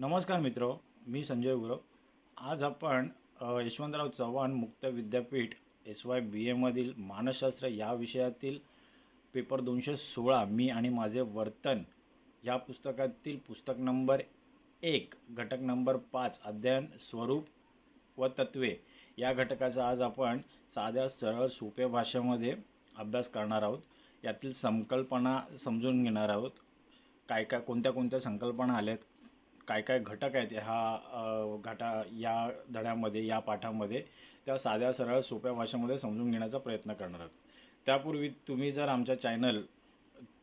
नमस्कार मित्र मी संजय गुरव आज आपण यशवंतराव चव्हाण मुक्त विद्यापीठ एस वाय बी एमधील मानसशास्त्र या विषयातील पेपर दोनशे सोळा मी आणि माझे वर्तन या पुस्तकातील पुस्तक नंबर एक घटक नंबर पाच अध्ययन स्वरूप व तत्वे या घटकाचा आज आपण साध्या सरळ सोप्या भाषेमध्ये अभ्यास करणार आहोत. यातील संकल्पना समजून घेणार आहोत. काय काय कोणत्या कोणत्या संकल्पना आल्यात काय काय घटक आहेत ह्या घटा या धड्यामध्ये या पाठामध्ये त्या साध्या सरळ सोप्या भाषेमध्ये समजून घेण्याचा प्रयत्न करणार आहोत. त्यापूर्वी तुम्ही जर आमच्या चॅनल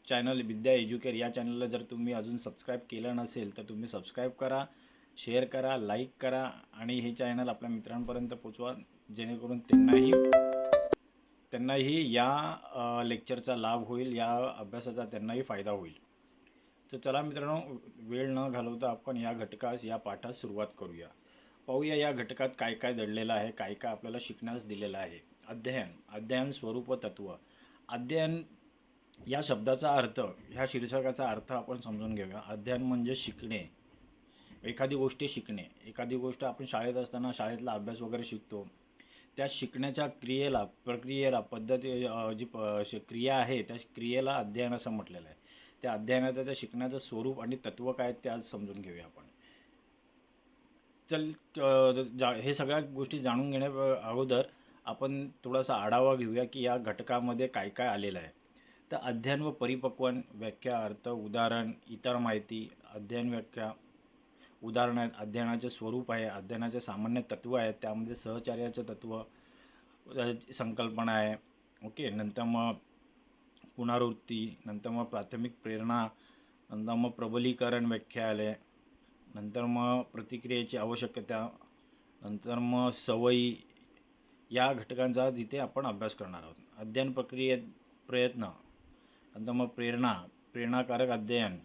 चॅनल विद्या एज्युकेर या चॅनलला जर तुम्ही अजून सबस्क्राईब केलं नसेल तर तुम्ही सबस्क्राईब करा शेअर करा लाईक करा आणि हे चॅनल आपल्या मित्रांपर्यंत पोचवा जेणेकरून त्यांनाही त्यांनाही या लेक्चरचा लाभ होईल या अभ्यासाचा त्यांनाही फायदा होईल. तर चला मित्रांनो वेळ न घालवता आपण या घटकास या पाठास सुरुवात करूया. पाहूया या घटकात काय काय दडलेलं आहे काय काय आपल्याला शिकण्यास दिलेलं आहे. अध्ययन अध्ययन स्वरूप तत्व. अध्ययन या शब्दाचा अर्थ ह्या शीर्षकाचा अर्थ आपण समजून घेऊया. अध्ययन म्हणजे शिकणे. एखादी गोष्टी शिकणे. एखादी गोष्ट आपण शाळेत असताना शाळेतला अभ्यास वगैरे शिकतो. त्या शिकण्याच्या क्रियेला प्रक्रियेला पद्धती जी प श- क्रिया आहे त्या क्रियेला अध्ययन असं म्हटलेलं आहे. त्या अध्ययनाचं त्या शिकण्याचं स्वरूप आणि तत्व काय ते आज समजून घेऊया आपण. चल जा हे सगळ्या गोष्टी जाणून घेण्या अगोदर आपण थोडासा आढावा घेऊया की या घटकामध्ये काय काय आलेलं आहे. तर अध्ययन व परिपक्वन व्याख्या अर्थ उदाहरण इतर माहिती अध्ययन व्याख्या उदाहरण आहेत अध्ययनाचे स्वरूप आहे अध्ययनाचे सामान्य तत्व आहेत त्यामध्ये सहचार्याचं तत्व संकल्पना आहे. ओके नंतर मग पुनरावृत्ती नंतर मग प्राथमिक प्रेरणा नंतर मग प्रबलीकरण व्याख्या आले नंतर मग प्रतिक्रियेची आवश्यकता नंतर मग सवयी या घटकांचा तिथे आपण अभ्यास करणार आहोत अध्ययन प्रक्रियेत प्रयत्न नंतर मग प्रेरणा प्रेरणाकारक अध्ययन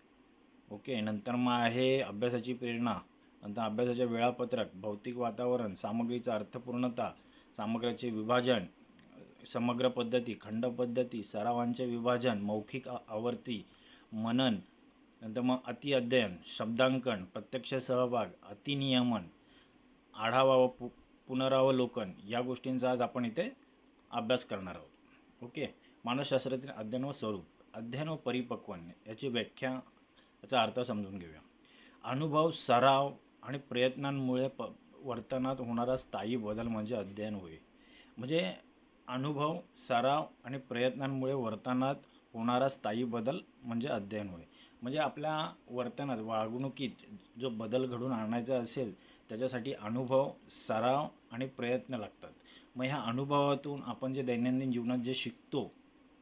ओके नंतर मग आहे अभ्यासाची प्रेरणा नंतर अभ्यासाचे वेळापत्रक भौतिक वातावरण सामग्रीचा अर्थपूर्णता सामग्रीचे विभाजन समग्र पद्धती खंड पद्धती सरावांचे विभाजन मौखिक आवर्ती मनन नंतर मग अति अध्ययन शब्दांकन प्रत्यक्ष सहभाग अतिनियमन आढावा व पु पुनरावलोकन या गोष्टींचा आज आपण इथे अभ्यास करणार आहोत. ओके? मानसशास्त्रातील अध्ययन व स्वरूप अध्ययन व परिपक्वन याची व्याख्या याचा अर्थ समजून घेऊया. अनुभव सराव आणि प्रयत्नांमुळे प वर्तनात होणारा स्थायी बदल म्हणजे अध्ययन होय. म्हणजे अनुभव सराव आणि प्रयत्नांमुळे वर्तनात होणारा स्थायी बदल म्हणजे अध्ययन होय. म्हणजे आपल्या वर्तनात वागणुकीत जो बदल घडून आणायचा असेल त्याच्यासाठी अनुभव सराव आणि प्रयत्न लागतात. मग ह्या अनुभवातून आपण जे दैनंदिन जीवनात जे शिकतो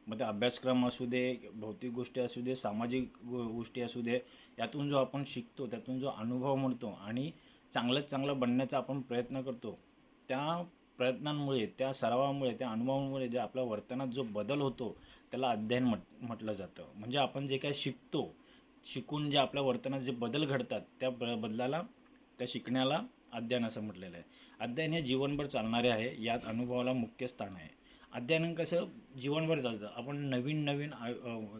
मग ते अभ्यासक्रम असू दे भौतिक गोष्टी असू दे सामाजिक गो गोष्टी असू दे यातून जो आपण शिकतो त्यातून जो अनुभव मिळतो आणि चांगल्यात चांगलं बनण्याचा आपण प्रयत्न करतो त्या प्रयत्नांमुळे त्या सरावामुळे त्या अनुभवामुळे जे आपल्या वर्तनात जो बदल होतो त्याला अध्ययन म्हट म्हटलं जातं. म्हणजे आपण जे काय शिकतो शिकून जे आपल्या वर्तनात जे बदल घडतात त्या ब बदलाला त्या शिकण्याला अध्ययन असं म्हटलेलं आहे. अध्ययन हे जीवनभर चालणारे आहे यात अनुभवाला मुख्य स्थान आहे. अध्ययन कसं जीवनभर चालतं. आपण नवीन नवीन आयु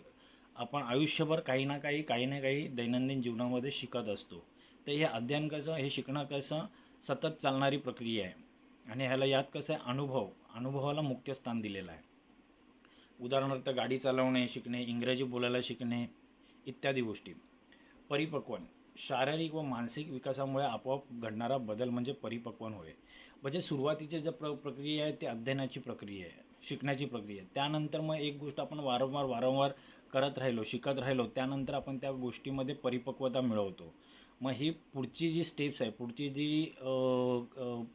आपण आयुष्यभर काही ना काही काही ना काही दैनंदिन जीवनामध्ये शिकत असतो. तर हे अध्ययन कसं हे शिकणं कसं सतत चालणारी प्रक्रिया आहे. आणि ह्याला यात कसं आहे अनुभव. अनुभवाला मुख्य स्थान दिलेलं आहे. उदाहरणार्थ गाडी चालवणे शिकणे इंग्रजी बोलायला शिकणे इत्यादी गोष्टी. परिपक्वन शारीरिक व मानसिक विकासामुळे आपोआप घडणारा बदल म्हणजे परिपक्वन होय. म्हणजे सुरुवातीचे जे प्र प्रक्रिया आहे ते अध्ययनाची प्रक्रिया आहे शिकण्याची प्रक्रिया आहे. त्यानंतर मग एक गोष्ट आपण वारंवार वारंवार करत राहिलो शिकत राहिलो त्यानंतर आपण त्या गोष्टीमध्ये परिपक्वता मिळवतो. मग ही पुढची जी स्टेप्स आहे पुढची जी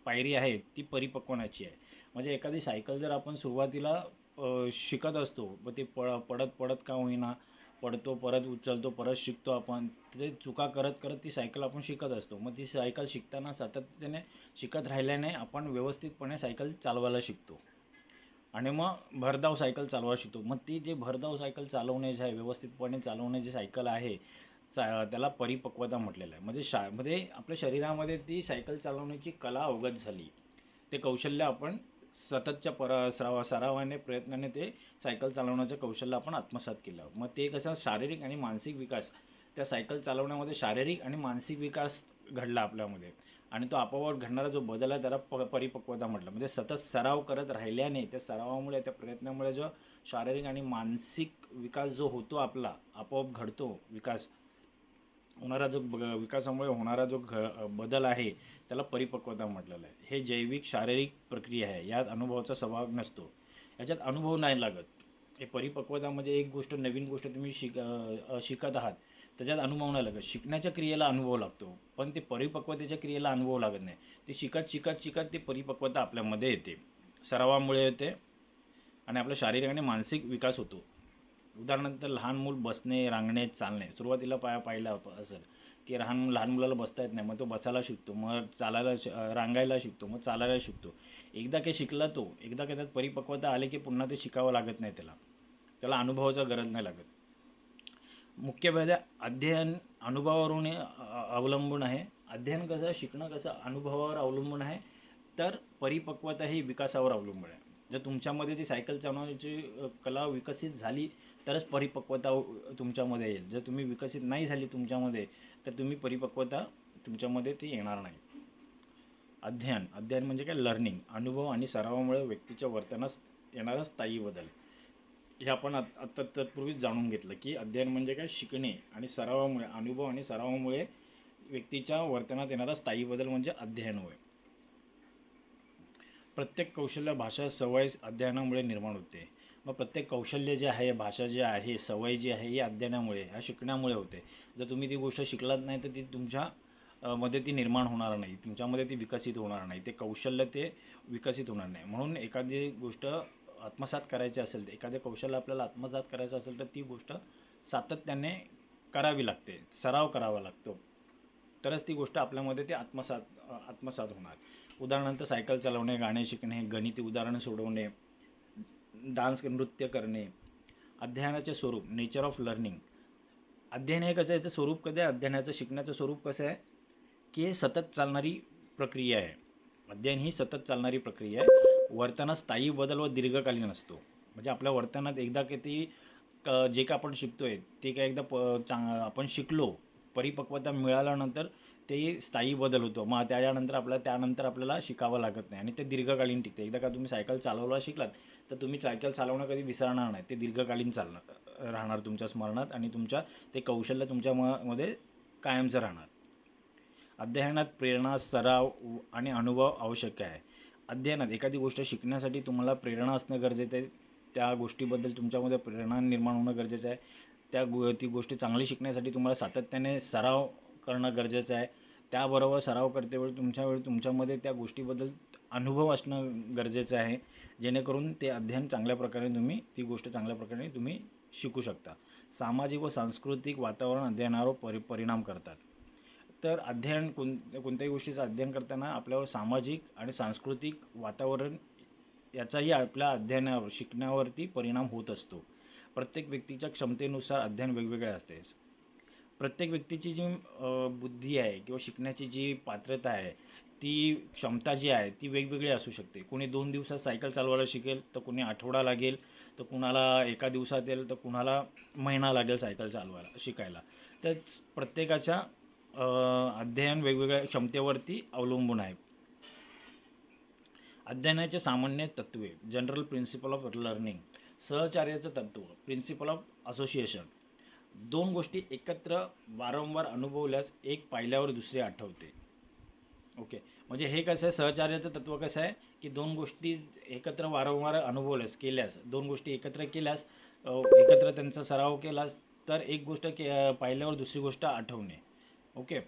पायरी आहे ती परिपक्वनाची आहे. म्हणजे एखादी सायकल जर आपण सुरुवातीला शिकत असतो मग ते पळ पडत पडत का होईना पडतो परत उचलतो परत शिकतो आपण ते चुका करत करत ती सायकल आपण शिकत असतो. मग ती सायकल शिकताना सातत्याने शिकत राहिल्याने आपण व्यवस्थितपणे सायकल चालवायला शिकतो. आणि मग भरधाव सायकल चालवायला शिकतो. मग ती जे भरधाव सायकल चालवण्याची आहे व्यवस्थितपणे चालवण्याची सायकल आहे चा त्याला परिपक्वता म्हटलेलं आहे. म्हणजे शामध्ये म्हणजे आपल्या शरीरामध्ये ती सायकल चालवण्याची कला अवगत झाली. ते कौशल्य आपण सततच्या पर सराव सरावाने प्रयत्नाने ते सायकल चालवण्याचं कौशल्य आपण आत्मसात केलं. मग ते कसं शारीरिक आणि मानसिक विकास त्या सायकल चालवण्यामध्ये शारीरिक आणि मानसिक विकास घडला आपल्यामध्ये. आणि तो आपोआप घडणारा जो बदल आहे त्याला प परिपक्वता म्हटलं. म्हणजे सतत सराव करत राहिल्याने त्या सरावामुळे त्या प्रयत्नामुळे जो शारीरिक आणि मानसिक विकास जो होतो आपला आपोआप घडतो विकास. होणारा जो ब विकासामुळे होणारा जो घ बदल आहे त्याला परिपक्वता म्हटलेलं आहे. हे जैविक शारीरिक प्रक्रिया आहे यात अनुभवाचा सहभाग नसतो. याच्यात अनुभव नाही लागत. हे परिपक्वता म्हणजे एक गोष्ट नवीन गोष्ट तुम्ही शिक शिकत आहात त्याच्यात अनुभव नाही लागत. शिकण्याच्या क्रियेला अनुभव लागतो पण ते परिपक्वतेच्या क्रियेला अनुभव लागत नाही. ते शिकत शिकत शिकत ते परिपक्वता आपल्यामध्ये येते. सरावामुळे येते आणि आपला शारीरिक आणि मानसिक विकास होतो. उदाहरणार्थ लहान मूल बसणे रांगणे चालणे सुरुवातीला पाया पाहिलं असेल की लहान लहान मुलाला बसता येत नाही मग तो बसायला शिकतो मग चालायला श रांगायला शिकतो मग चालायला शिकतो. एकदा काही शिकला तो एकदा काही त्यात परिपक्वता आली की पुन्हा ते शिकावं लागत नाही त्याला. त्याला अनुभवाचा गरज नाही लागत. मुख्य भेद अध्ययन अनुभवावरून अवलंबून आहे. अध्ययन कसं शिकणं कसं अनुभवावर अवलंबून आहे तर परिपक्वता ही विकासावर अवलंबून आहे. जर तुमच्यामध्ये ती सायकल चालवण्याची कला विकसित झाली तरच परिपक्वता तुमच्यामध्ये येईल. जर तुम्ही विकसित नाही झाली तुमच्यामध्ये तर तुम्ही परिपक्वता तुमच्यामध्ये ती येणार नाही. अध्ययन. अध्ययन म्हणजे काय? लर्निंग. अनुभव आणि सरावामुळे व्यक्तीच्या वर्तनास येणारा स्थायी बदल. हे आपण आत- आत्ता तत्पूर्वीच जाणून घेतलं की अध्ययन म्हणजे काय? शिकणे आणि सरावामुळे अनुभव आणि सरावामुळे व्यक्तीच्या वर्तनात येणारा स्थायी बदल म्हणजे अध्ययन होय. प्रत्येक कौशल्य भाषा सवय अध्ययनामुळे निर्माण होते. मग प्रत्येक कौशल्य जे आहे भाषा जी आहे सवय जी आहे ही अध्ययनामुळे ह्या शिकण्यामुळे होते. जर तुम्ही ती गोष्ट शिकलात नाही तर ती तुमच्या मध्ये ती निर्माण होणार नाही. तुमच्यामध्ये ती विकसित होणार नाही. ते कौशल्य ते विकसित होणार नाही. म्हणून एखादी गोष्ट आत्मसात करायची असेल एखादे कौशल्य आपल्याला आत्मसात करायचं असेल तर ती गोष्ट सातत्याने करावी लागते. सराव करावा लागतो. तरच ती गोष्ट आपल्यामध्ये ते आत्मसात आत्मसात होणार. उदाहरणार्थ सायकल चालवणे गाणे शिकणे गणिती उदाहरण सोडवणे डान्स नृत्य करणे अध्ययनाचे स्वरूप नेचर ऑफ लर्निंग अध्ययन हे कसं याचं स्वरूप कसं आहे? अध्ययनाचं शिकण्याचं स्वरूप कसं आहे? की हे सतत चालणारी प्रक्रिया आहे. अध्ययन ही सतत चालणारी प्रक्रिया आहे. वर्तनात स्थायी बदल व दीर्घकालीन असतो. म्हणजे आपल्या वर्तनात एकदा की ती क- जे काय आपण शिकतो आहे ते काय एकदा प चांग आपण शिकलो परिपक्वता मिळाल्यानंतर ते स्थायी बदल होतो. मग त्याच्यानंतर आपल्याला त्यानंतर आपल्याला शिकावं लागत नाही. आणि ते दीर्घकालीन टिकते. एकदा का तुम्ही सायकल चालवला शिकलात तर तुम्ही सायकल चालवणं कधी विसरणार नाही. ते दीर्घकालीन चालणार राहणार तुमच्या स्मरणात आणि तुमच्या ते कौशल्य तुमच्या म मध्ये कायमचं राहणार. अध्ययनात प्रेरणा सराव आणि अनुभव आवश्यक आहे. अध्ययनात एखादी गोष्ट शिकण्यासाठी तुम्हाला प्रेरणा असणं गरजेचं आहे. त्या गोष्टीबद्दल तुमच्यामध्ये प्रेरणा निर्माण होणं गरजेचं आहे. त्या गो ती गोष्टी चांगली शिकण्यासाठी तुम्हाला सातत्याने सराव करणं गरजेचं आहे. त्याबरोबर सराव करतेवेळी तुमच्यावेळी तुमच्यामध्ये त्या गोष्टीबद्दल अनुभव असणं गरजेचं आहे. जेणेकरून ते अध्ययन चांगल्या प्रकारे तुम्ही ती गोष्ट चांगल्या प्रकारे तुम्ही शिकू शकता. सामाजिक व सांस्कृतिक वातावरण अध्ययनावर परि परिणाम करतात. तर अध्ययन कोण कोणत्याही गोष्टीचं अध्ययन करताना आपल्यावर सामाजिक आणि सांस्कृतिक वातावरण याचाही आपल्या अध्ययनावर शिकण्यावरती परिणाम होत असतो. प्रत्येक व्यक्तीच्या क्षमतेनुसार अध्ययन वेगवेगळे असते. प्रत्येक व्यक्तीची जी बुद्धी आहे किंवा शिकण्याची जी पात्रता आहे ती क्षमता जी आहे ती वेगवेगळी असू शकते. कोणी दोन दिवसात सायकल चालवायला शिकेल तर कोणी आठवडा लागेल तर कुणाला एका दिवसात येईल तर कुणाला महिना लागेल सायकल चालवायला शिकायला. तर प्रत्येकाच्या अध्ययन वेगवेगळ्या क्षमतेवरती अवलंबून आहे. अध्ययनाचे सामान्य तत्त्वे जनरल प्रिन्सिपल ऑफ लर्निंग सहचार्याचं तत्त्व प्रिन्सिपल ऑफ असोसिएशन दोन गोष्टी एकत्र वारंवार अनुभवल्यास एक पाहिल्यावर दुसरी आठवते. ओके. म्हणजे हे कसं आहे सहचार्याचं तत्त्व कसं आहे की दोन गोष्टी एकत्र वारंवार अनुभवल्यास केल्यास दोन गोष्टी एकत्र केल्यास एकत्र त्यांचा सराव केलास तर एक गोष्ट के पाहिल्यावर दुसरी गोष्ट आठवणे. ओके.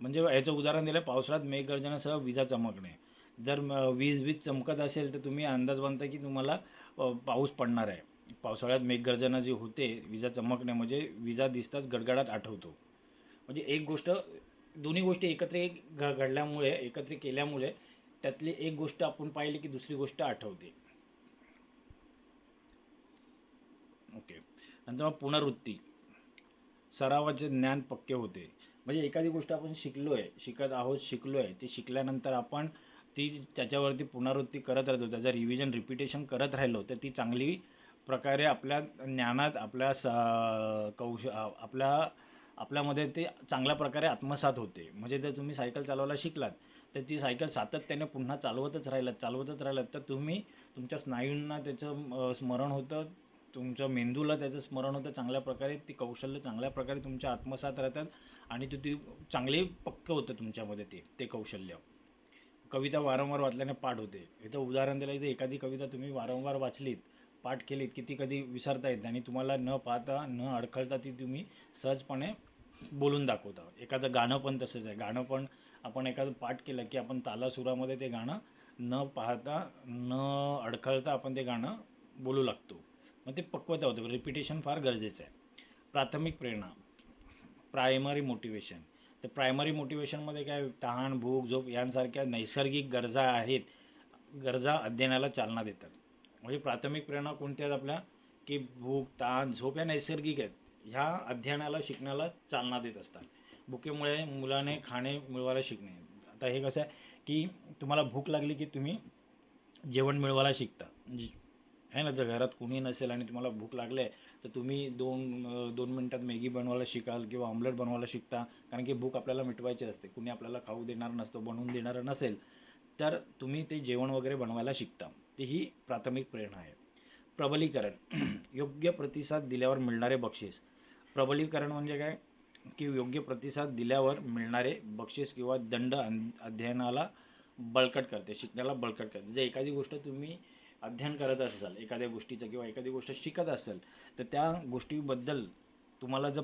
म्हणजे याचं उदाहरण दिलं पावसाळ्यात मेघगर्जनासह विजा चमकणे. जर वीज वीज चमकत असेल तर तुम्ही अंदाज बांधता की तुम्हाला पाऊस पडणार आहे. पावसाळ्यात मेघगर्जना जी होते विजा चमकणे म्हणजे विजा दिसताच गडगडाट आठवतो. म्हणजे एक गोष्ट दोन्ही गोष्टी एकत्र एक घ घडल्यामुळे एकत्र केल्यामुळे त्यातली एक गोष्ट आपण पाहिली की दुसरी गोष्ट आठवते. ओके. नंतर मग पुनरुत्ती सरावाचे ज्ञान पक्के होते. म्हणजे एखादी गोष्ट आपण शिकलो आहे शिकत आहोत शिकलो आहे ती शिकल्यानंतर आपण ती त्याच्यावरती पुनरावृत्ती करत राहतो त्याचं रिव्हिजन रिपिटेशन करत राहिलो तर ती चांगली प्रकारे आपल्या ज्ञानात आपल्या स कौश आपल्या आपल्यामध्ये ते चांगल्या प्रकारे आत्मसात होते. म्हणजे जर तुम्ही सायकल चालवायला शिकलात तर ती सायकल सातत्याने पुन्हा चालवतच राहिलात चालवतच राहिलात. तर तुम्ही तुमच्या स्नायूंना त्याचं स्मरण होतं तुमच्या मेंदूला त्याचं स्मरण होतं चांगल्या प्रकारे ती कौशल्य चांगल्या प्रकारे तुमच्या आत्मसात राहतात आणि ती ती चांगली पक्क होतं तुमच्यामध्ये ते ते कौशल्य. कविता वारंवार वाचल्याने पाठ होते. इथं उदाहरण दिलं इथे एखादी कविता तुम्ही वारंवार वाचलीत पाठ केलीत की ती कधी विसरता येत नाही आणि तुम्हाला न पाहता न अडखळता ती तुम्ही सहजपणे बोलून दाखवता. एखादं गाणं पण तसंच आहे. गाणं पण आपण एखादं पाठ केलं की आपण तालासुरामध्ये ते गाणं न पाहता न अडखळता आपण ते गाणं बोलू लागतो. मग ते पक्वता होतं. रिपिटेशन फार गरजेचं आहे. प्राथमिक प्रेरणा प्रायमरी मोटिवेशन तर प्रायमरी मोटिवेशनमध्ये काय? तहान भूक झोप यांसारख्या नैसर्गिक गरजा आहेत. गरजा अध्ययनाला चालना देतात. म्हणजे प्राथमिक प्रेरणा कोणत्या आहेत आपल्या? की भूक ताण झोप या नैसर्गिक आहेत. ह्या अध्ययनाला शिकण्याला चालना देत असतात. भुकेमुळे मुलाने खाणे मिळवायला शिकणे. आता हे कसं आहे की तुम्हाला भूक लागली की तुम्ही जेवण मिळवायला शिकता. म्हणजे आहे ना जर घरात कुणी नसेल आणि तुम्हाला भूक लागली आहे तर तुम्ही दोन दोन मिनटात मॅगी बनवायला शिकाल किंवा ऑमलेट बनवायला शिकता. कारण की भूक आपल्याला मिटवायची असते. कुणी आपल्याला खाऊ देणार नसतो बनवून देणारं नसेल तर तुम्ही ते जेवण वगैरे बनवायला शिकता. ती ही प्राथमिक प्रेरणा आहे. प्रबलीकरण. योग्य प्रतिसाद दिल्यावर मिळणारे बक्षीस. प्रबलीकरण म्हणजे काय? की योग्य प्रतिसाद दिल्यावर मिळणारे बक्षीस किंवा दंड अन- अध्ययनाला बळकट करते शिकण्याला बळकट करते. जे एखादी गोष्ट तुम्ही अध्ययन करत असाल एखाद्या गोष्टीचं किंवा एखादी गोष्ट शिकत असाल तर त्या गोष्टीबद्दल तुम्हाला जर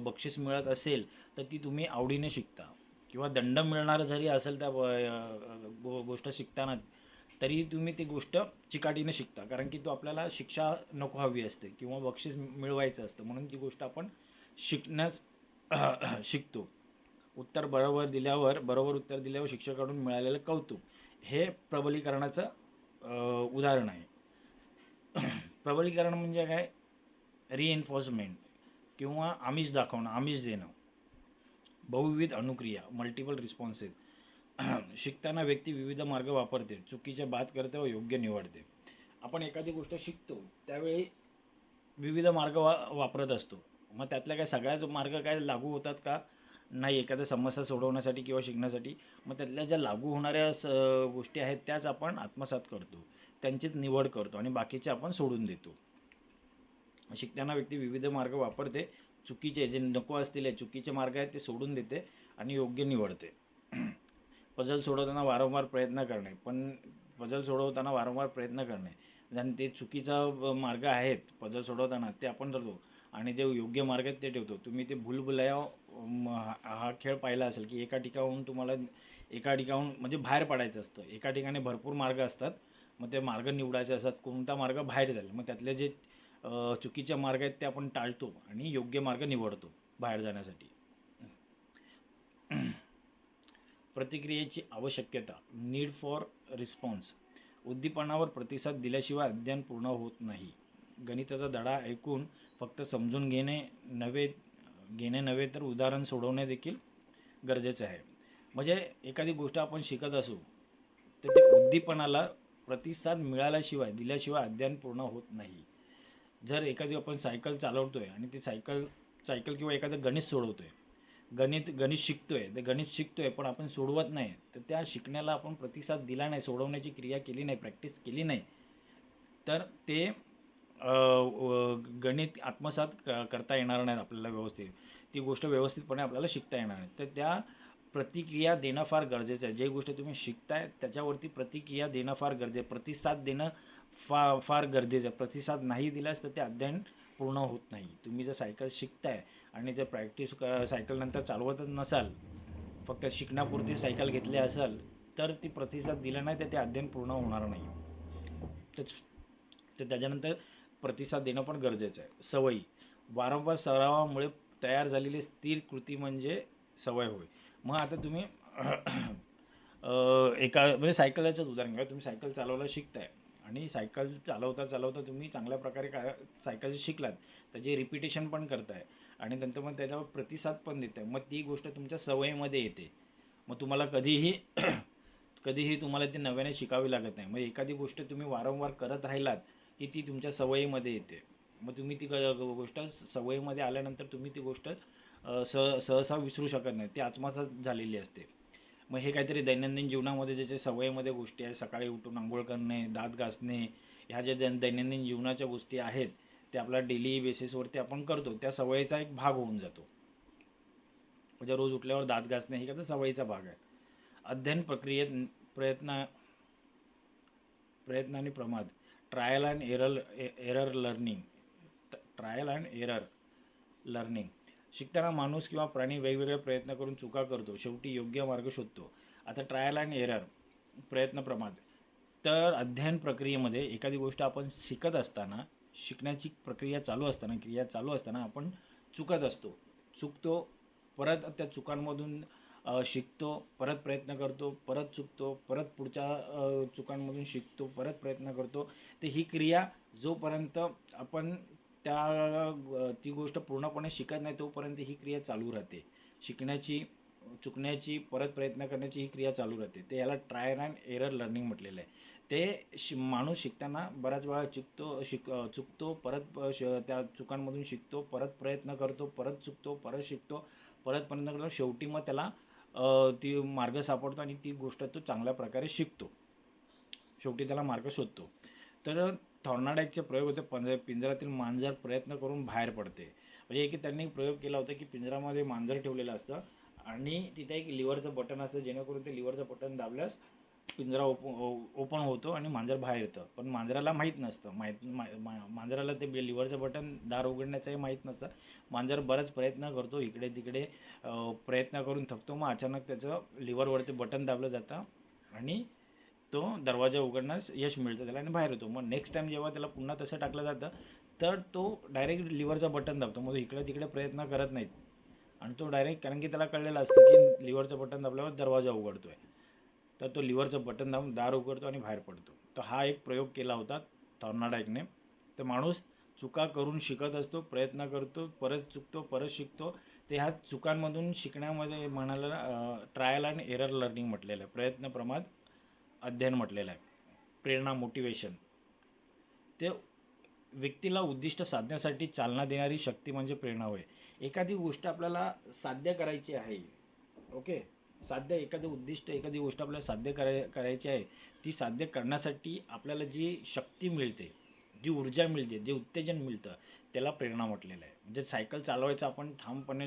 बक्षीस मिळत असेल तर ती तुम्ही आवडीने शिकता. किंवा दंड मिळणारं जरी असेल त्या गो गोष्ट शिकताना तरी तुम्ही ती गोष्ट चिकाटीने शिकता. कारण की तो आपल्याला शिक्षा नको हवी असते किंवा बक्षीस मिळवायचं असतं. म्हणून ती गोष्ट आपण शिकण्यास शिकतो. उत्तर बरोबर दिल्यावर बरोबर उत्तर दिल्यावर शिक्षकाकडून मिळालेलं कौतुक हे प्रबलीकरणाचं उदाहरण आहे. प्रबलीकरण म्हणजे काय? रिएन्फोर्समेंट किंवा आमिष दाखवणं आमिष देणं. बहुविध अनुक्रिया मल्टिपल रिस्पॉन्सेस शिकताना व्यक्ती विविध मार्ग वापरते चुकीच्या बात करते व योग्य निवडते. आपण एखादी गोष्ट शिकतो त्यावेळी विविध मार्ग वा वापरत असतो. मग त्यातल्या काय सगळ्याच मार्ग काय लागू होतात का? नाही एखाद्या समस्या सोडवण्यासाठी किंवा शिकण्यासाठी. मग त्यातल्या ज्या लागू होणाऱ्या स गोष्टी आहेत त्याच आपण आत्मसात करतो. त्यांचीच निवड करतो आणि बाकीचे आपण सोडून देतो. शिकताना व्यक्ती विविध मार्ग वापरते चुकीचे जे नको असलेले चुकीचे मार्ग आहेत ते सोडून देते आणि योग्य निवडते. पझल सोडवताना वारंवार प्रयत्न करणे. पण पझल सोडवताना वारंवार प्रयत्न करणे. आणि ते चुकीचा मार्ग आहेत पझल सोडवताना ते आपण धरतो आणि जे योग्य मार्ग आहेत ते ठेवतो. तुम्ही ते भूलभुलया म, हा हा खेळ पाहिला असेल की एका ठिकाणाहून तुम्हाला एका ठिकाणाहून म्हणजे बाहेर पडायचं असतं. एका ठिकाणी भरपूर मार्ग असतात. मग ते मार्ग निवडायचे असतात. कोणता मार्ग बाहेर जाईल? मग त्यातले जे चुकीचे मार्ग आहेत ते आपण टाळतो आणि योग्य मार्ग निवडतो बाहेर जाण्यासाठी. प्रतिक्रियेची आवश्यकता नीड फॉर रिस्पॉन्स उद्दीपनावर प्रतिसाद दिल्याशिवाय अध्ययन पूर्ण होत नाही. गणिताचा धडा ऐकून फक्त समजून घेणे नव्हे घेणे नव्हे तर उदाहरण सोडवणे देखील गरजेचं आहे. म्हणजे एखादी गोष्ट आपण शिकत असू तर ते उद्दीपनाला प्रतिसाद मिळाल्याशिवाय दिल्याशिवाय अध्ययन पूर्ण होत नाही. जर एखादी आपण सायकल चालवतो आहे आणि ती सायकल सायकल किंवा एखादं गणित सोडवतो आहे गणित गणित शिकतोय. ते गणित शिकतोय पण आपण सोडवत नाही. तर त्या शिकण्याला आपण प्रतिसाद दिला नाही सोडवण्याची क्रिया केली नाही प्रॅक्टिस केली नाही. तर ते गणित आत्मसात क- करता येणार नाहीत आपल्याला व्यवस्थित. ती गोष्ट व्यवस्थितपणे आपल्याला शिकता येणार नाही. तर त्या प्रतिक्रिया देणं फार गरजेचं आहे. जे गोष्ट तुम्ही शिकताय त्याच्यावरती प्रतिक्रिया देणं फार गरजेचं प्रतिसाद देणं फा फार गरजेचं आहे. प्रतिसाद नाही दिलास तर ते अध्ययन पूर्ण होत नाही. तुम्ही जर सायकल शिकताय आणि जर प्रॅक्टिस क सायकल नंतर चालवतच नसाल फक्त शिकण्यापुरती सायकल घेतली असाल तर ती प्रतिसाद दिला नाही तर ते अध्ययन पूर्ण होणार नाही. तर त्याच्यानंतर प्रतिसाद देणं पण गरजेचं आहे. सवयी. वारंवार सरावामुळे तयार झालेली स्थिर कृती म्हणजे सवय होय. मग आता तुम्ही एका म्हणजे सायकलचंच उदाहरण घ्या. तुम्ही सायकल चालवायला शिकताय. आणि सायकल चालवता चालवता तुम्ही चांगल्या प्रकारे काय सायकल शिकलात त्याचे रिपिटेशन पण करताय आणि नंतर मग त्याच्यावर प्रतिसाद पण देत आहे मग ती गोष्ट तुमच्या सवयीमध्ये येते. मग तुम्हाला कधीही कधीही तुम्हाला ती नव्याने शिकावी लागत नाही. मग एखादी गोष्ट तुम्ही वारंवार करत राहिलात की ती तुमच्या सवयीमध्ये येते. मग तुम्ही ती गोष्ट सवयीमध्ये आल्यानंतर तुम्ही ती गोष्ट सह सहसा विसरू शकत नाही. ती आत्मसात झालेली असते. मग हे काहीतरी दैनंदिन जीवनामध्ये ज्याच्या सवयीमध्ये गोष्टी आहेत सकाळी उठून आंघोळ करणे दात घासणे ह्या ज्या दैन दैनंदिन जीवनाच्या गोष्टी आहेत त्या आपल्या डेली बेसिसवरती आपण करतो. त्या सवयीचा एक भाग होऊन जातो. म्हणजे रोज उठल्यावर दात घासणे हे कसं सवयीचा भाग आहे. अध्ययन प्रक्रियेत प्रयत्न प्रयत्न आणि प्रमाद trial and error error learning trial and error learning शिकताना माणूस किंवा प्राणी वेगवेगळे प्रयत्न करून चुका करतो शेवटी योग्य मार्ग शोधतो. आता ट्रायल अँड एरर प्रयत्न प्रमाद. तर अध्ययन प्रक्रियेमध्ये एखादी गोष्ट आपण शिकत असताना शिकण्याची प्रक्रिया चालू असताना क्रिया चालू असताना आपण चुकत असतो. चुकतो परत त्या चुकांमधून शिकतो परत प्रयत्न करतो परत चुकतो परत पुढच्या चुकांमधून शिकतो परत प्रयत्न करतो. तर ही क्रिया जोपर्यंत आपण त्या ती गोष्ट पूर्णपणे शिकत नाही तोपर्यंत ही क्रिया चालू राहते. शिकण्याची चुकण्याची परत प्रयत्न करण्याची ही क्रिया चालू राहते. ते याला ट्रायल अँड एरर लर्निंग म्हटलेलं आहे. ते शि माणूस शिकताना बऱ्याच वेळा चुकतो शिक चुकतो परत श त्या चुकांमधून शिकतो परत प्रयत्न करतो परत चुकतो परत शिकतो परत प्रयत्न करतो शेवटी मग त्याला ती मार्ग सापडतो आणि ती गोष्ट तो चांगल्या प्रकारे शिकतो. शेवटी त्याला मार्ग शोधतो. तर थॉर्नाडाईकचे प्रयोग होते. पंज पिंजऱ्यातील मांजर प्रयत्न करून बाहेर पडते. म्हणजे एक त्यांनी प्रयोग केला होता की पिंजऱ्यामध्ये मांजर ठेवलेलं असतं आणि तिथे एक लिव्हरचं बटन असतं जेणेकरून ते लिव्हरचं बटन दाबल्यास पिंजरा ओप ओपन होतो आणि मांजर बाहेर येतं. पण मांजराला माहीत नसतं. माहीत मा- मा- मांजराला ते लिव्हरचं बटन दार उघडण्याचंही माहीत नसतं. मांजर बराच प्रयत्न करतो. इकडे तिकडे प्रयत्न करून थकतो. मग अचानक त्याचं लिव्हरवरती बटन दाबलं जातं आणि तो दरवाजा उघडण्यास यश मिळतं त्याला आणि बाहेर येतो. मग नेक्स्ट टाईम जेव्हा त्याला पुन्हा तसं टाकलं जातं तर तो डायरेक्ट लिव्हरचा बटन दाबतो. मग तो इकडे तिकडे प्रयत्न करत नाहीत. आणि तो डायरेक्ट कारण की त्याला कळलेलं असतं की लिव्हरचं बटन दाबल्यावर दरवाजा उघडतो आहे तर तो लिव्हरचं बटन दाबून दार उघडतो आणि बाहेर पडतो. तर हा एक प्रयोग केला होता थॉर्नाडाईकने तर माणूस चुका करून शिकत असतो प्रयत्न करतो परत चुकतो परत शिकतो. ते ह्या चुकांमधून शिकण्यामध्ये म्हणाला ट्रायल अँड एरर लर्निंग म्हटलेलं आहे. प्रयत्न प्रमाद अध्ययन म्हटलेलं आहे. प्रेरणा मोटिवेशन ते व्यक्तीला उद्दिष्ट साधण्यासाठी चालना देणारी शक्ती म्हणजे प्रेरणा होय. एखादी गोष्ट आपल्याला साध्य करायची आहे ओके साध्य एखादं उद्दिष्ट एखादी गोष्ट आपल्याला साध्य कराय करायची आहे ती साध्य करण्यासाठी आपल्याला जी शक्ती मिळते जी ऊर्जा मिळते जे उत्तेजन मिळतं त्याला प्रेरणा म्हटलेलं आहे. म्हणजे सायकल चालवायचं आपण ठामपणे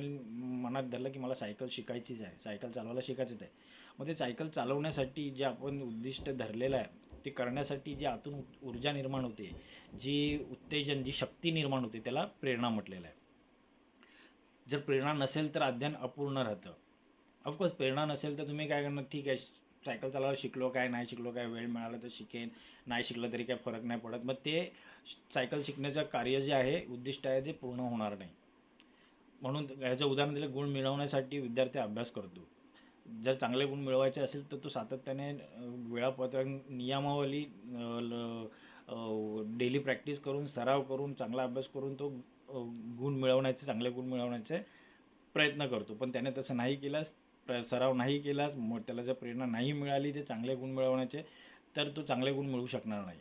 मनात धरलं की मला सायकल शिकायचीच आहे. सायकल चालवायला शिकायचंच आहे. मग ते सायकल चालवण्यासाठी जे आपण उद्दिष्ट धरलेलं आहे ते करण्यासाठी जी आतून ऊर्जा निर्माण होते जी उत्तेजन जी शक्ती निर्माण होते त्याला प्रेरणा म्हटलेलं आहे. जर प्रेरणा नसेल तर अध्ययन अपूर्ण राहतं. ऑफकोर्स प्रेरणा नसेल तर तुम्ही काय करणार? ठीक आहे सायकल चालवायला शिकलो काय नाही शिकलो काय वेळ मिळाला तर शिकेन नाही शिकलं तरी काय फरक नाही पडत. मग ते सायकल शिकण्याचं कार्य जे आहे उद्दिष्ट आहे ते पूर्ण होणार नाही. म्हणून ह्याचं उदाहरण दिलं गुण मिळवण्यासाठी विद्यार्थी अभ्यास करतो. जर चांगले गुण मिळवायचे असेल तर तो सातत्याने वेळापत्रक नियमावली डेली प्रॅक्टिस करून सराव करून चांगला अभ्यास करून तो गुण मिळवण्याचे चांगले गुण मिळवण्याचे प्रयत्न करतो. पण त्याने तसं नाही केल्यास सराव नाही केलास मग त्याला जर प्रेरणा नाही मिळाली ते चांगले गुण मिळवण्याचे तर तो चांगले गुण मिळू शकणार नाही.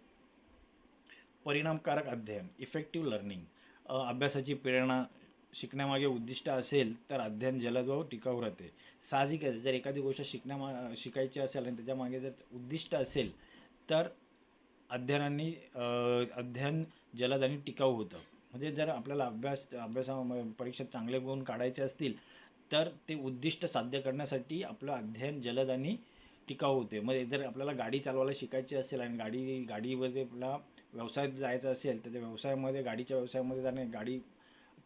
परिणामकारक अध्ययन इफेक्टिव्ह लर्निंग अभ्यासाची प्रेरणा शिकण्यामागे उद्दिष्ट असेल तर अध्ययन जलद व टिकाऊ राहते. साहजिक आहे जर एखादी गोष्ट शिकण्यामा शिकायची असेल आणि त्याच्यामागे जर उद्दिष्ट असेल तर अध्ययनांनी अध्ययन जलद आणि टिकाऊ होतं. म्हणजे जर आपल्याला अभ्यास अभ्यासा परीक्षेत चांगले गुण काढायचे असतील तर ते उद्दिष्ट साध्य करण्यासाठी आपलं अध्ययन जलद आणि टिकाऊ होते. मग जर आपल्याला गाडी चालवायला शिकायची असेल आणि गाडी गाडीमध्ये आपला व्यवसायात जायचं असेल तर त्या व्यवसायामध्ये गाडीच्या व्यवसायामध्ये जाणे गाडी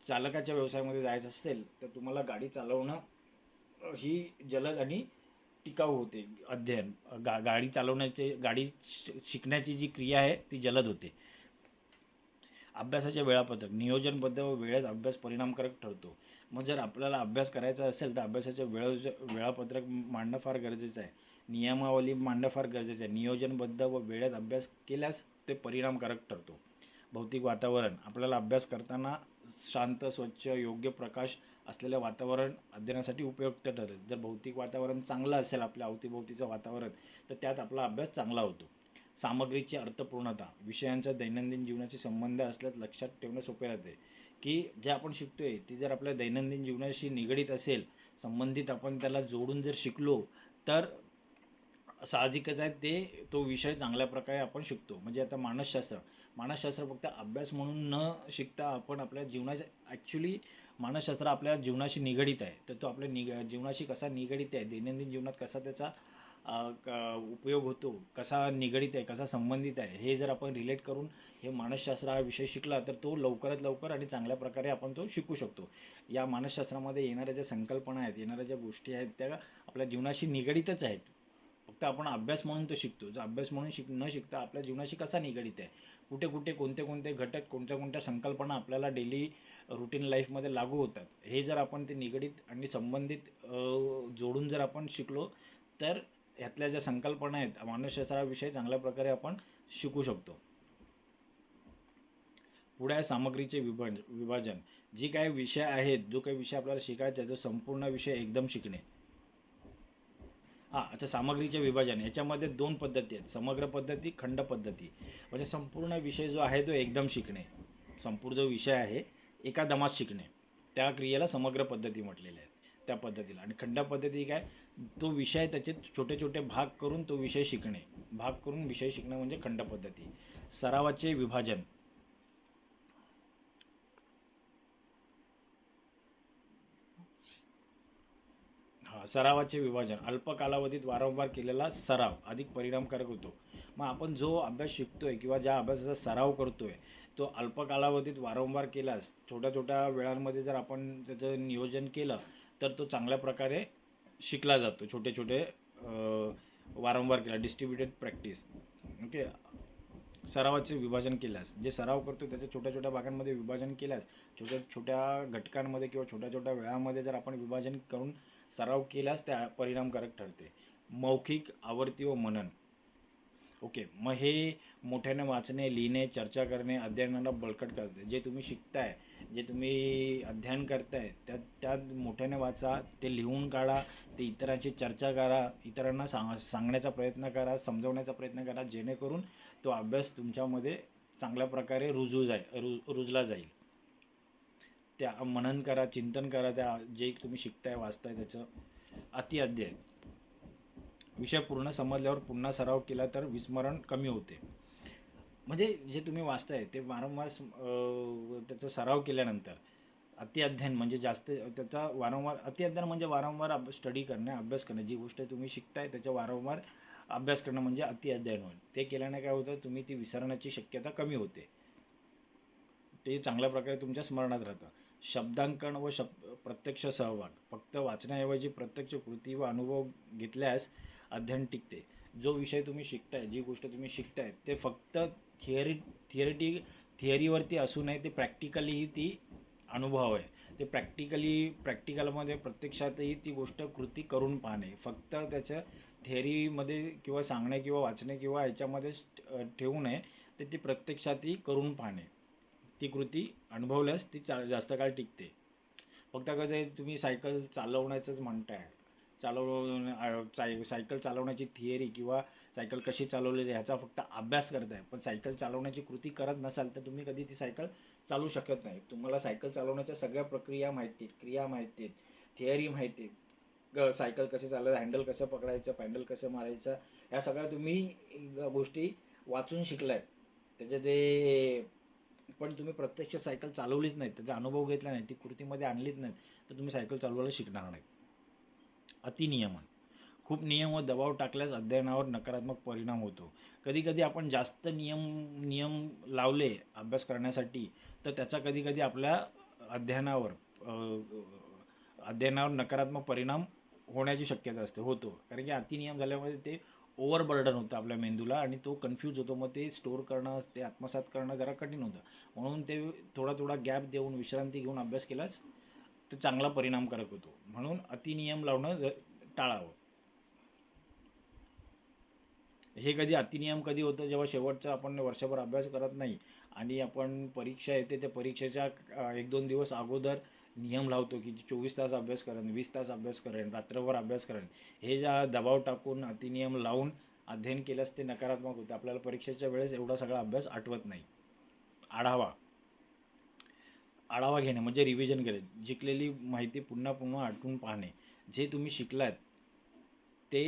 चालकाच्या व्यवसायामध्ये जायचं असेल तर तुम्हाला गाडी चालवणं ही जलद आणि टिकाऊ होते अध्ययन. गा गाडी चालवण्याचे गाडी शि- शिकण्याची जी क्रिया आहे ती जलद होते. अभ्यासाचे वेळापत्रक नियोजनबद्ध व वेळेत अभ्यास परिणामकारक ठरतो. मग जर आपल्याला अभ्यास करायचा असेल तर अभ्यासाचे वेळ वेळापत्रक मांडणं फार गरजेचं आहे. नियमावली मांडणं फार गरजेचं आहे. नियोजनबद्ध व वेळेत अभ्यास केल्यास ते परिणामकारक ठरतो. भौतिक वातावरण आपल्याला अभ्यास करताना शांत स्वच्छ योग्य प्रकाश असलेलं वातावरण अध्ययनासाठी उपयुक्त ठरेल जर भौतिक वातावरण चांगलं असेल आपल्या अवतीभोवतीचं वातावरण तर त्यात आपला अभ्यास चांगला होतो. सामग्रीची अर्थपूर्णता विषयांचा दैनंदिन जीवनाशी संबंध असल्यास लक्षात ठेवणं सोपे राहते. की जे आपण शिकतो आहे ती जर आपल्या दैनंदिन जीवनाशी निगडीत असेल संबंधित आपण त्याला जोडून जर शिकलो तर साहजिकच आहे ते तो विषय चांगल्या प्रकारे आपण शिकतो. म्हणजे आता मानसशास्त्र. मानसशास्त्र फक्त अभ्यास म्हणून न शिकता आपण आपल्या जीवनाच्या ॲक्च्युली मानसशास्त्र आपल्या जीवनाशी निगडीत आहे. तर तो आपल्या निग जीवनाशी कसा निगडीत आहे दैनंदिन जीवनात कसा त्याचा उपयोग होतो कसा निगडीत आहे कसा संबंधित आहे हे जर आपण रिलेट करून हे मानसशास्त्र हा विषय शिकला तर तो लवकरात लवकर आणि चांगल्या प्रकारे आपण तो शिकू शकतो. या मानसशास्त्रामध्ये येणाऱ्या ज्या संकल्पना आहेत येणाऱ्या ज्या गोष्टी आहेत त्या आपल्या जीवनाशी निगडीतच आहेत. फक्त आपण अभ्यास म्हणून तो शिकतो. जो अभ्यास म्हणून शिक न शिकता आपल्या जीवनाशी कसा निगडीत आहे? कुठे कुठे कोणते कोणते घटक कोणत्या कोणत्या संकल्पना आपल्याला डेली रुटीन लाईफमध्ये लागू होतात? हे जर आपण ते निगडीत आणि संबंधित जोडून जर आपण शिकलो तर यातल्या ज्या संकल्पना आहेत मानसशास्त्राविषयी चांगल्या प्रकारे आपण शिकू शकतो. पुढे आहे सामग्रीचे विभाजन विभाजन. जी काही विषय आहेत जो काही विषय आपल्याला शिकायचा आहे तो संपूर्ण विषय एकदम शिकणे. हां अच्छा सामग्रीचे विभाजन. याच्यामध्ये दोन पद्धती आहेत. समग्र पद्धती खंड पद्धती. म्हणजे संपूर्ण विषय जो आहे तो एकदम शिकणे. संपूर्ण जो विषय आहे एका दमात शिकणे. त्या क्रियेला समग्र पद्धती म्हटलेल्या आहेत त्या पद्धतीला. आणि खंड पद्धती काय? तो विषय त्याचे छोटे छोटे भाग करून तो विषय शिकणे. भाग करून विषय शिकणे म्हणजे खंड पद्धती. सरावाचे विभाजन. हा सरावाचे विभाजन. अल्प कालावधीत वारंवार केलेला सराव अधिक परिणामकारक होतो. मग आपण जो अभ्यास शिकतोय किंवा ज्या अभ्यासाचा सराव करतोय तो अल्प कालावधीत वारंवार केल्यास छोट्या छोट्या वेळांमध्ये जर आपण त्याचं नियोजन केलं तर तो चांगल्या प्रकारे शिकला जातो. छोटे छोटे वारंवार केला. डिस्ट्रीब्युटेड प्रॅक्टिस ओके सरावाचे विभाजन केल्यास. जे सराव करतो त्याच्या छोट्या छोट्या भागांमध्ये विभाजन केल्यास छोट्या छोट्या घटकांमध्ये किंवा छोट्या छोट्या वेळामध्ये जर आपण विभाजन करून सराव केल्यास त्या परिणामकारक ठरते. मौखिक आवर्ती व मनन. ओके मग हे मोठ्याने वाचणे लिहिणे चर्चा करणे अध्ययनाला बळकट करते. जे तुम्ही शिकताय जे तुम्ही अध्ययन करताय त्या त्यात मोठ्याने वाचा ते लिहून काढा ते इतरांशी चर्चा करा इतरांना सांग सांगण्याचा प्रयत्न करा समजवण्याचा प्रयत्न करा जेणेकरून तो अभ्यास तुमच्यामध्ये चांगल्या प्रकारे रुजू जाईल रु रुजला जाईल. त्या मनन करा चिंतन करा त्या जे तुम्ही शिकताय वाचताय त्याचं अति अध्ययन. विषय पूर्ण समजल्यावर पुन्हा सराव केला तर विस्मरण कमी होते. म्हणजे जे तुम्ही वाचताय ते वारंवार त्याचा सराव केल्यानंतर अति अध्ययन म्हणजे जास्त त्याचा वारंवार अति अध्ययन म्हणजे वारंवार अभ स्टडी करणे अभ्यास करणे. जी गोष्ट तुम्ही शिकताय त्याचा वारंवार अभ्यास करणं म्हणजे अति अध्ययन होईल ते केल्याने काय होतं तुम्ही ती विसरण्याची शक्यता कमी होते. ते चांगल्या प्रकारे तुमच्या स्मरणात राहतं. शब्दांकन व शब्द प्रत्यक्ष सहभाग. फक्त वाचण्याऐवजी प्रत्यक्ष कृती व अनुभव घेतल्यास अध्ययन टिकते जो विषय तुम्ही शिकताय जी गोष्ट तुम्ही शिकताय ते फक्त थिअरी थिअरिटी थिअरीवरती असू नये ते प्रॅक्टिकलीही ती अनुभव आहे. ते प्रॅक्टिकली प्रॅक्टिकलमध्ये प्रत्यक्षातही ती गोष्ट कृती करून पाहणे. फक्त त्याच्या थिअरीमध्ये किंवा सांगणे किंवा वाचणे किंवा याच्यामध्ये ठेवू नये तर ती प्रत्यक्षातही करून पाहणे. ती कृती अनुभवल्यास ती चा जास्त काळ टिकते. फक्त कधी तुम्ही सायकल चालवण्याचंच म्हणताय. चालव साय सायकल चालवण्याची थिअरी किंवा सायकल कशी चालवलेली ह्याचा फक्त अभ्यास करताय पण सायकल चालवण्याची कृती करत नसाल तर तुम्ही कधी ती सायकल चालवू शकत नाही. तुम्हाला सायकल चालवण्याच्या सगळ्या प्रक्रिया माहिती आहेत क्रिया माहिती आहेत थिअरी माहिती आहे ग- सायकल कसे चालवायचं हँडल कसं पकडायचं पॅन्डल कसं मारायचं ह्या सगळ्या तुम्ही गोष्टी वाचून शिकलाय. त्याचे ते पण तुम्ही प्रत्यक्ष सायकल चालवलीच नाही त्याचा अनुभव घेतला नाही ती कृतीमध्ये आणलीच नाही तर तुम्ही सायकल चालवायला शिकणार नाही. अतिनियमन. खूप नियम व दबाव टाकल्यास अध्ययनावर नकारात्मक परिणाम होतो. कधीकधी आपण जास्त नियम नियम लावले अभ्यास करण्यासाठी तर त्याचा कधीकधी आपल्या अध्ययनावर अध्ययनावर नकारात्मक परिणाम होण्याची शक्यता असते होतो. कारण की अतिनियम झाल्यामुळे ते ओव्हरबर्डन होतं आपल्या मेंदूला आणि तो कन्फ्यूज होतो. मग ते स्टोअर करणं ते आत्मसात करणं जरा कठीण होतं. म्हणून ते थोडा थोडा गॅप देऊन विश्रांती घेऊन अभ्यास केलाच तर चांगला परिणामकारक होतो. म्हणून अतिनियम लावणं टाळावं. हे कधी अतिनियम कधी होतं जेव्हा शेवटचा आपण वर्षभर अभ्यास करत नाही आणि आपण परीक्षा येते त्या परीक्षेच्या एक दोन दिवस अगोदर नियम लावतो की चोवीस तास अभ्यास करेन वीस तास अभ्यास करेन रात्रभर अभ्यास करेन. हे ज्या दबाव टाकून अतिनियम लावून अध्ययन केल्यास ते नकारात्मक होतं. आपल्याला परीक्षेच्या वेळेस एवढा सगळा अभ्यास आठवत नाही. आढावा. आढावा घेणे म्हणजे रिव्हिजन करणे शिकलेली माहिती पुन्हा पुन्हा आठवून पाहणे जे तुम्ही शिकलात ते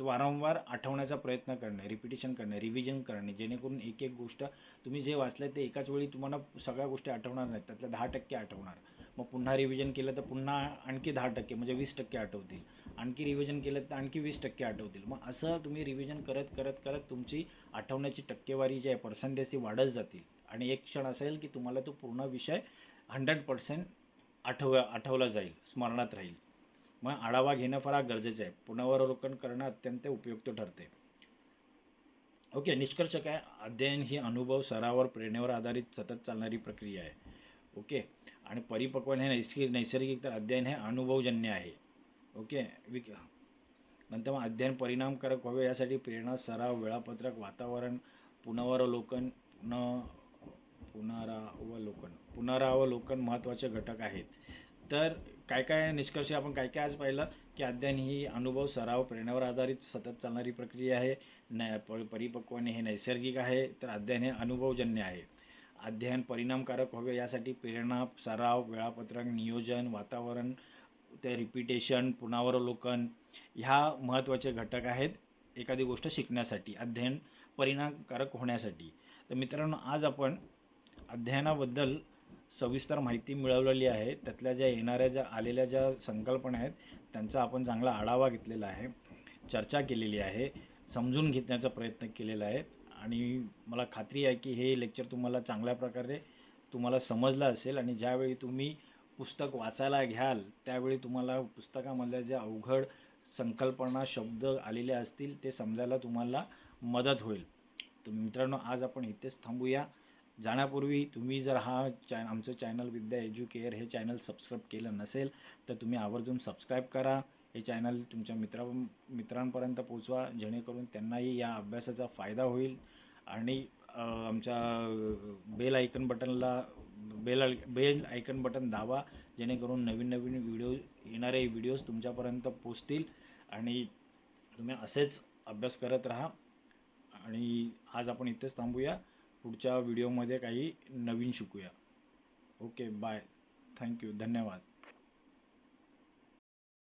वारंवार आठवण्याचा प्रयत्न करणे रिपिटेशन करणे रिव्हिजन करणे जेणेकरून एक एक गोष्ट तुम्ही जे वाचलं ते एकाच वेळी तुम्हाला सगळ्या गोष्टी आठवणार नाहीत त्यातल्या दहा टक्के आठवणार. मग पुन्हा रिव्हिजन केलं तर पुन्हा आणखी दहा टक्के म्हणजे वीस टक्के आठवतील. आणखी रिव्हिजन केलं तर आणखी वीस टक्के आठवतील. मग असं तुम्ही रिव्हिजन करत करत करत तुमची आठवण्याची टक्केवारी जी आहे पर्सेंटेज ती वाढत जातील. आणि एक क्षण असेल की तुम्हाला तो पूर्ण विषय हंड्रेड पर्सेंट आठव आठवला जाईल स्मरणात राहील. मग आढावा घेणं फार गरजेचं आहे. पुनरावलोकन करणं अत्यंत उपयुक्त ठरते. ओके निष्कर्ष काय अध्ययन ही अनुभव सरावर प्रेरणेवर आधारित सतत चालणारी प्रक्रिया आहे. ओके आणि परिपक्वन हे नैसर्गिक नैसर्गिक तर अध्ययन हे अनुभवजन्य आहे. ओके विक नंतर मग अध्ययन परिणामकारक व्हावे यासाठी प्रेरणा सराव वेळापत्रक वातावरण पुनरावलोकन पुन पुनरावलोकन. पुनरावलोकन महत्त्वाचे घटक आहेत. तर काय काय निष्कर्ष आपण काय काय आज पाहिलं? की अध्ययन ही अनुभव सराव प्रेरणावर आधारित सतत चालणारी प्रक्रिया आहे. न प परिपक्वने हे नैसर्गिक आहे. तर अध्ययन हे अनुभवजन्य आहे. अध्ययन परिणामकारक व्हावे यासाठी प्रेरणा सराव वेळापत्रक नियोजन वातावरण ते रिपिटेशन पुनरावलोकन ह्या महत्त्वाचे घटक आहेत एखादी गोष्ट शिकण्यासाठी. अध्ययन परिणामकारक होण्यासाठी. तर मित्रांनो आज आपण अध्ययनाबद्दल सविस्तर माहिती मिळवलेली आहे. त्यातल्या ज्या येणाऱ्या ज्या आलेल्या ज्या संकल्पना आहेत त्यांचा आपण चांगला आढावा घेतलेला आहे चर्चा केलेली आहे समजून घेण्याचा प्रयत्न केलेला आहे. आणि मला खात्री आहे की हे लेक्चर तुम्हाला चांगल्या प्रकारे तुम्हाला समजलं असेल आणि ज्यावेळी तुम्ही पुस्तक वाचायला घ्याल त्यावेळी तुम्हाला पुस्तकामधल्या ज्या अवघड संकल्पना शब्द आलेले असतील ते समजायला तुम्हाला मदत होईल. तर मित्रांनो आज आपण इथेच थांबूया. जाण्यापूर्वी तुम्ही जर हा चॅ आमचं चॅनल विद्या एज्युकेअर हे चॅनल सबस्क्राईब केलं नसेल तर तुम्ही आवर्जून सबस्क्राईब करा. हे चॅनल तुमच्या मित्रा मित्रांपर्यंत पोचवा जेणेकरून त्यांनाही या अभ्यासाचा फायदा होईल. आणि आमच्या बेल आयकन बटनला बेल आय- बेल आयकन बटन दाबा जेणेकरून नवीन नवीन व्हिडिओ येणारे व्हिडिओज तुमच्यापर्यंत पोचतील आणि तुम्ही असेच अभ्यास करत राहा. आणि आज आपण इथेच थांबूया. पुढच्या व्हिडिओमध्ये काही नवीन शिकूया. Okay bye. थँक्यू धन्यवाद.